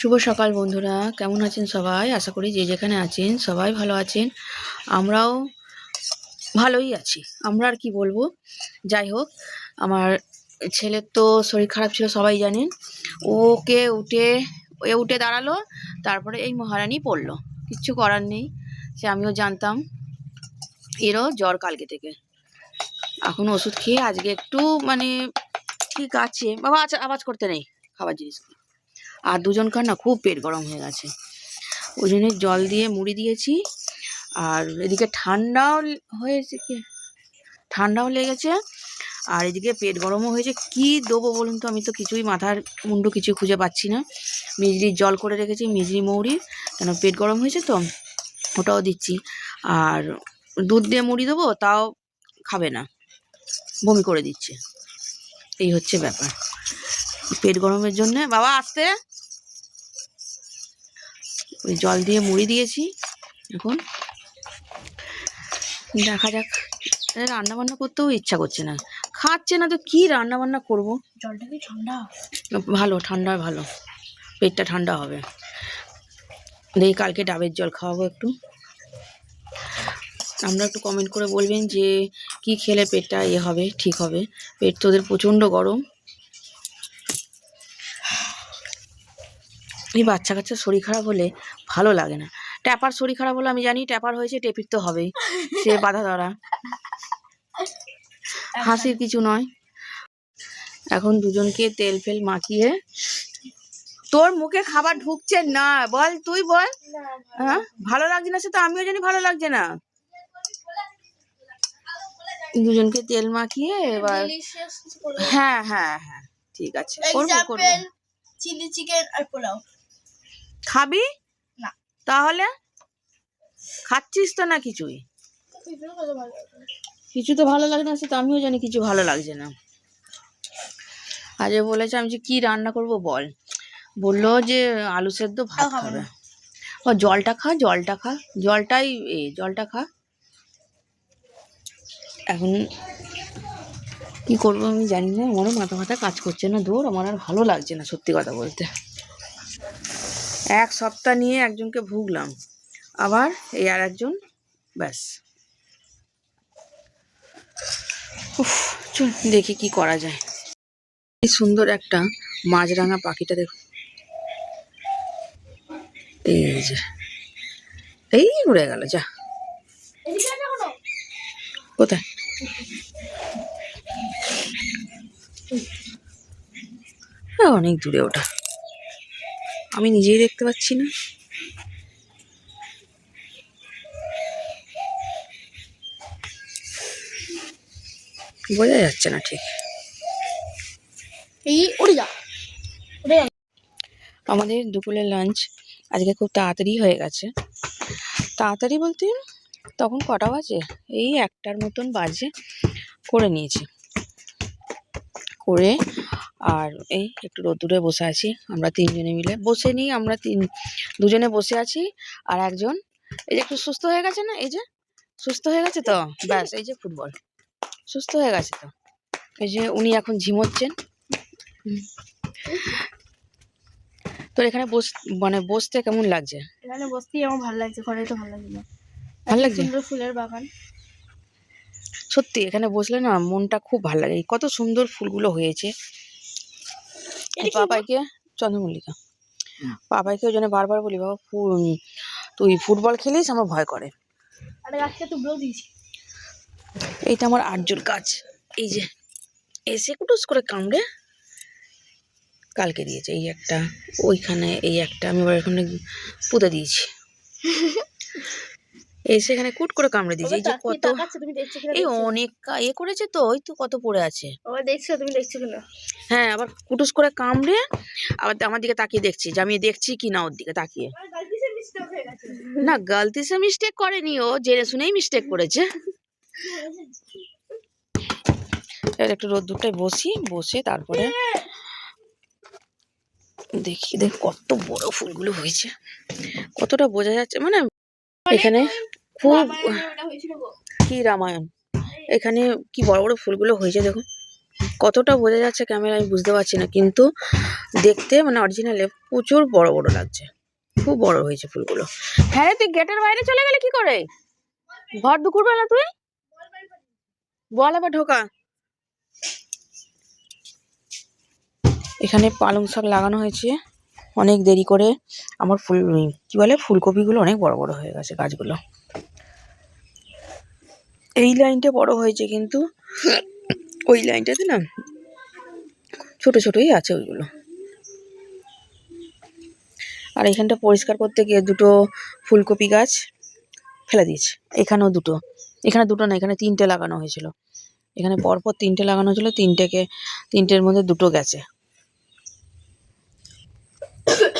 শুভ সকাল বন্ধুরা, কেমন আছেন সবাই? আশা করি যে যেখানে আছেন সবাই ভালো আছেন। আমরাও ভালোই আছি। আমরা আর কি বলব? যাই হোক, আমার ছেলের তো শরীর খারাপ ছিল, সবাই জানেন। ওকে উঠে, এ উঠে দাঁড়াল, তারপরে এই মহারানী পড়ল। কিচ্ছু করার নেই, সে আমিও জানতাম। এরও জ্বর কালকে থেকে। এখন ওষুধ খেয়ে আজকে একটু মানে ঠিক আছে। বাবা আচ্ছা আওয়াজ করতে নেই, খাবার জিনিস আর দুজনকার না খুব পেট গরম হয়ে গেছে। ওই জন্য জল দিয়ে মুড়ি দিয়েছি। আর এদিকে ঠান্ডাও হয়েছে কি? ঠান্ডাও লেগেছে। আর এদিকে পেট গরমও হয়েছে। কি দেবো বলুন তো? আমি তো কিছুই মাথার মুন্ডু কিছু খুঁজে পাচ্ছি না। মিজরির জল করে রেখেছি মিজরি মৌরি। কেন পেট গরম হয়েছে তো? ওটাও দিচ্ছি। আর দুধ দিয়ে মুড়ি দেবো, তাও খাবে না। বমি করে দিচ্ছে। এই হচ্ছে ব্যাপার। পেট গরমের জন্যে। বাবা, আসতে। ওই জল দিয়ে মুড়ি দিয়েছি। এখন দেখা যাক। রান্না বান্না করতেও ইচ্ছা করছে না। খাচ্ছে না তো কি রান্না বান্না করব? জলটা কি ঠান্ডা? ভালো ঠান্ডা ভালো। পেটটা ঠান্ডা হবে। দেখি কালকে ডাবের জল খাওয়াবো একটু। আমরা একটু কমেন্ট করে বলবেন যে কি খেলে পেটটা ইয়ে হবে ঠিক হবে। পেট তোদের প্রচণ্ড গরম। এই বাচ্চা কাচ্চার শরীর খারাপ হলে ভালো লাগে না। ট্যাপার শরীর খারাপ হলে আমি জানি ট্যাপার হয়েছে টেপির তো হবেই। সে বাধা ধরা। হাসির কিছু নয়। এখন দুজনকে তেল ফেল মাখিয়ে তোর মুখে খাবার ঢুকছে না। বল তুই বল। হ্যাঁ? ভালো লাগছে না সে তো? আমিও জানি ভালো লাগছে না। দুজনকে তেল মাখিয়ে এবার হ্যাঁ হ্যাঁ হ্যাঁ ঠিক আছে। করব করব। চিলি চিকেন আর পোলাও। খাবি? না। তাহলে? খাচ্ছিস তো না কিছুই? ভালো। কিছু তো ভালো লাগে না সে তো আমিও জানি কিছু ভালো লাগছে না। আজ বলেছে আমি যে কি রান্না করব বল। বলল যে আলু সেদ্ধ ভাত তাও খাবে ও জলটা খা জলটা খা। জলটাই এ জলটা খা। এখন কি করব আমি জানি না আমারও মাথা মাথা কাজ করছে না দূর আমার আর ভালো লাগছে না সত্যি কথা বলতে। এক সপ্তাহ নিয়ে একজনকে ভুগলাম। আবার এই আর একজন ব্যাস। উফ চল দেখি কি করা যায়। কি সুন্দর একটা মাছরাঙা পাখিটা দেখো। এই যে এই উড়ে গেল যা? কোথায়? হ্যাঁ, অনেক দূরে ওটা। আমি নিজেই দেখতে পাচ্ছি না। বোঝা যাচ্ছে না ঠিক। এই উড়ে যা। আমাদের দুপুরের লাঞ্চ আজকে খুব তাড়াতাড়ি হয়ে গেছে। তাড়াতাড়ি বলতে তখন কটা বাজে? এই একটার মতন বাজে। করে নিয়েছি। করে আর এই একটু রোদ্দুরে বসে আছি আমরা তিনজনে মিলে। বসে নিই আমরা তিন দুজনে বসে আছি আর একজন এই যে একটু সুস্থ হয়ে গেছে না? এই যে সুস্থ হয়ে গেছে তো? ব্যাস এই যে ফুটবল সুস্থ হয়ে গেছে তো। এই যে উনি এখন ঝিমোচ্ছেন। তোর এখানে বস মানে বসতে কেমন লাগছে? এখানে বসতেই আমার ভালো লাগছে ঘরে তো ভালো লাগছে ভালো লাগছে? সুন্দর ফুলের বাগান। সত্যি এখানে বসলে না মনটা খুব ভালো লাগে। কত সুন্দর ফুলগুলো হয়েছে। পাপাইকে চন্দ্রমল্লিকা। পাপাইকে ওই জন্য বারবার বলি বাবা তুই ফুটবল খেলিস আমার ভয় করে। এইটা আমার আর্যর কাজ। এই যে এসে কুটুস করে কামড়ে কালকে দিয়েছে এই একটা ওইখানে এই একটা আমি আবার এখানে পুঁতে দিয়েছি। এসে এখানে কুট করে কামড়ে দিয়েছে। এই যে কত এই অনেক এ করেছে তো ওই তো কত পড়ে আছে। দেখছ তুমি দেখছ কিনা? হ্যাঁ আবার কুটুস করে কামড়ে আবার আমার দিকে তাকিয়ে দেখছি যে আমি দেখছি কি না ওর দিকে তাকিয়ে। না গালতি সে মিস্টেক করেনি ও জেনে শুনেই মিস্টেক করেছে। একটু রোদ্দুরটায় বসি বসে তারপরে দেখি দেখ কত বড় ফুলগুলো হয়েছে। কতটা বোঝা যাচ্ছে মানে এখানে খুব। কি রামায়ণ? এখানে কি বড় বড় ফুলগুলো হয়েছে দেখুন। কতটা বোঝা যাচ্ছে ক্যামেরা আমি বুঝতে পারছি না কিন্তু দেখতে মানে অরিজিনালে প্রচুর বড় বড় লাগছে। খুব বড় হয়েছে ফুলগুলো। হ্যাঁ তুই গেটের বাইরে চলে গেলে কি করে? ঘর দুপুরবেলা তুই? বল আবার ঢোকা। এখানে পালং শাক লাগানো হয়েছে। অনেক দেরি করে আমার ফুল কি বলে ফুলকপিগুলো অনেক বড় বড় হয়ে গেছে গাছগুলো। এই লাইনটা বড় হয়েছে কিন্তু। ওই লাইনটাতে না ছোট ছোটই আছে ওইগুলো। আর এখানটা পরিষ্কার করতে গিয়ে দুটো ফুলকপি গাছ ফেলে দিয়েছে। এখানেও দুটো। এখানে দুটো না, এখানে তিনটে লাগানো হয়েছিল। এখানে পরপর তিনটে লাগানো হয়েছিল, তিনটেকে, তিনটের মধ্যে দুটো গেছে।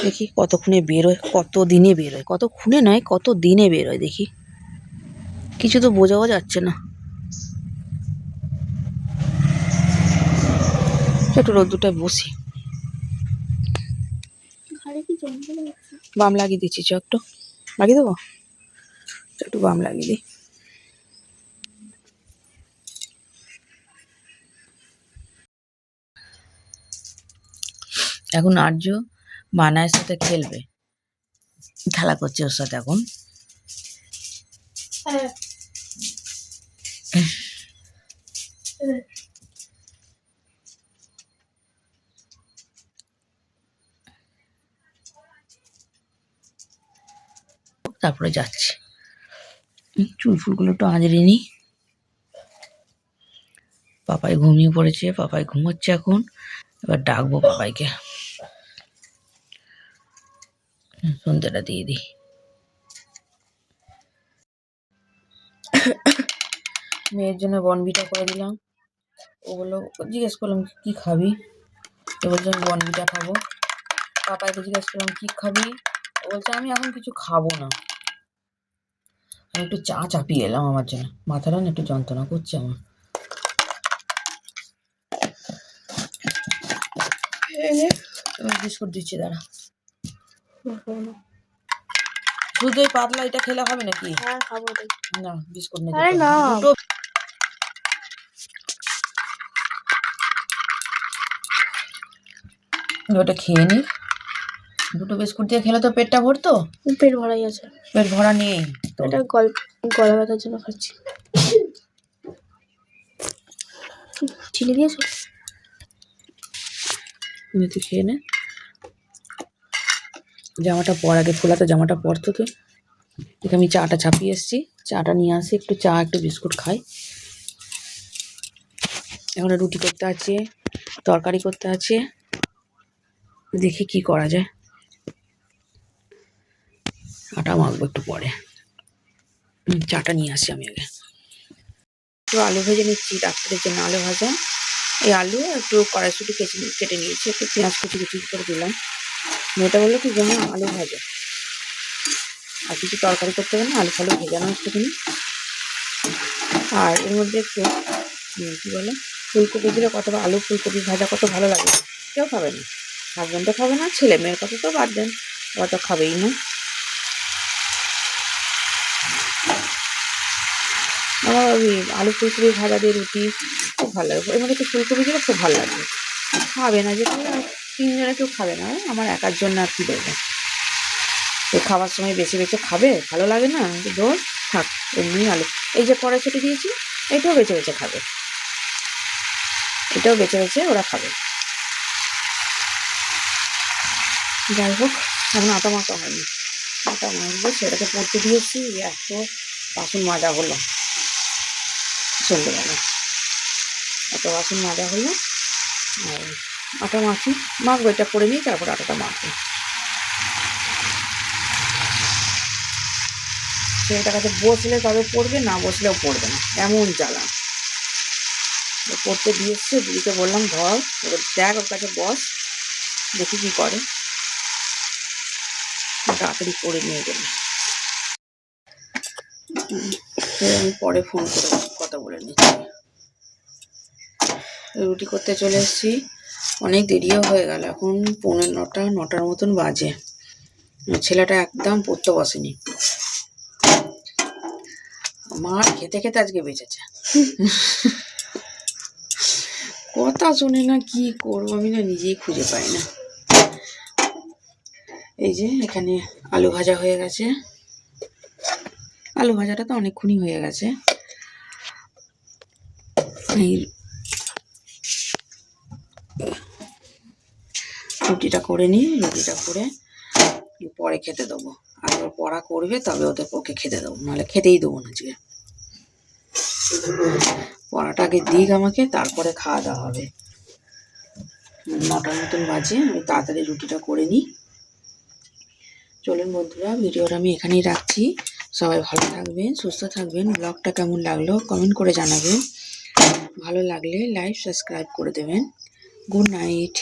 দেখি কতক্ষণে বেরোয় কত দিনে বেরোয় কত খুনে নয় কত দিনে বেরোয় দেখি। কিছু তো বোঝাও যাচ্ছে না। একটু রোদ্দুটায় বসি। বাম লাগিয়ে দিচ্ছি চ একটু। লাগিয়ে দেবো? একটু বাম লাগিয়ে দিই। এখন আর্য মানায়ের সাথে খেলবে। খেলা করছে ওর সাথে এখন। হ্যাঁ। তারপরে যাচ্ছি। চুল ফুলগুলো একটু আঁচড়ে নিই। পাপাই ঘুমিয়ে পড়েছে, পাপাই ঘুমোচ্ছে এখন। এবার ডাকবো পাপাইকে। সন্ধ্যেটা দিয়ে দিই। মেয়ের জন্য বনবিটা করে দিলাম। ও বলল জিজ্ঞেস করলাম কি খাবি? ও বলছে আমি বনবিটা খাব। পাপাইকে জিজ্ঞেস করলাম কি খাবি? ও বলছে আমি এখন কিছু খাব না। আমি একটু চা চাপিয়ে এলাম আমার জন্য। মাথাটা না একটু যন্ত্রণা করছে আমার। বিস্কুট দিচ্ছি দাঁড়া। শুধু পাতলা এটা খেলে হবে নাকি? হ্যাঁ না বিস্কুট নে। ওটা খেয়ে নি। দুটো বিস্কুট দিয়ে খেলে তো পেটটা ভরতো? পেট ভরাই আছে। পেট ভরা নেই এটা গল গলা ব্যথার জন্য খাচ্ছি। চিনি দিয়েছ? তুই খেয়ে নে। জামাটা পর আগে ফোলাতে জামাটা পরতো তুই। দেখে আমি চাটা চাপিয়ে এসেছি। চাটা নিয়ে আসি একটু চা একটু বিস্কুট খাই। এখন রুটি করতে আছে তরকারি করতে আছে। দেখি কি করা যায়। আটা মাখবো একটু পরে। চাটা নিয়ে আসি আমি আগে। একটু আলু ভেজে নিচ্ছি, ডাক্তারের জন্য আলু ভাজা। এই আলু একটু কড়াইশুটি কেটে কেটে নিয়েছি, একটু পেঁয়াজ কুচি কুচি করে দিলাম। মেয়েটা বলল কি যেন আলু ভাজা। আর কিছু তরকারি করতে হবে না, আলু ফালু ভেজানো একটুখানি। আর এর মধ্যে একটু কি বলে, ফুলকপি দিলে কত আলু ফুলকপি ভাজা কত ভালো লাগে, কেউ খাবে না। হাজব্যান্ডও খাবে না, ছেলে মেয়ের কথা তো বাদ দেন, ওরা তো খাবেই না। আমার ওই আলু ফুলকপি ভাজা দিয়ে রুটি, খুব ভালো লাগে। এর মধ্যে একটু ফুলকপি দিলে খুব ভালো লাগে। খাবে না যেটা তিনজনে কেউ খাবে না। আমার একার জন্য আর কি দেবে তো খাবার সময় বেছে বেছে খাবে, ভালো লাগে না। দোষ থাক, এমনি আলু। এই যে কড়াইশুটি দিয়েছি, এটাও বেছে বেছে খাবে। এটাও বেছে বেছে ওরা খাবে। যাই হোক, এখন আটা মাখা হয়নি। আটা মাখবো, সেটাকে পড়তে দিয়েছি, এত বাসন মাজা হলো। সন্ধ্যেবেলা এত বাসন মাজা হলো, আর আটা মাখি। মাখবো, এটা করে নিই তারপর আটাটা মাখবো। ছেলেটার কাছে বসলে তবে পড়বে না বসলেও পড়বে না। এমন জ্বালা। পড়তে দিয়ে এসছে, দিদিকে বললাম, ধর, এবার দেখ ওর কাছে বস, দেখি কী করে। তাড়াতাড়ি করে নিয়ে গেলে। আমি পরে ফোন করে কথা বলে নিচ্ছি। রুটি করতে চলে এসেছি। অনেক দেরিও হয়ে গেল। এখন পৌনে নটা, নটার মতন বাজে। ছেলেটা একদম পড়তে বসেনি। মা খেতে খেতে আজকে বেঁচেছে। কথা শোনে না কি করব? আমি না নিজেই খুঁজে পাই না। এই যে এখানে আলু ভাজা হয়ে গেছে। আলু ভাজাটা তো অনেকক্ষণই হয়ে গেছে। এই রুটিটা করে নিই, রুটিটা করে পরে খেতে দেবো। আর পড়া করবে, তবে ওদের ওকে খেতে দেবো, নাহলে খেতেই দেবো না আজকে। পড়াটা আগে দিক আমাকে, তারপরে খাওয়া দাওয়া হবে। নটার মতন বাজে, আমি তাড়াতাড়ি রুটিটা করে নিই। চলুন বন্ধুরা, ভিডিওটা আমি এখানেই রাখছি। সবাই ভালো থাকবেন, সুস্থ থাকবেন। ব্লগটা কেমন লাগল কমেন্ট করে জানাবেন। ভালো লাগলে লাইক, সাবস্ক্রাইব করে দেবেন। Good night.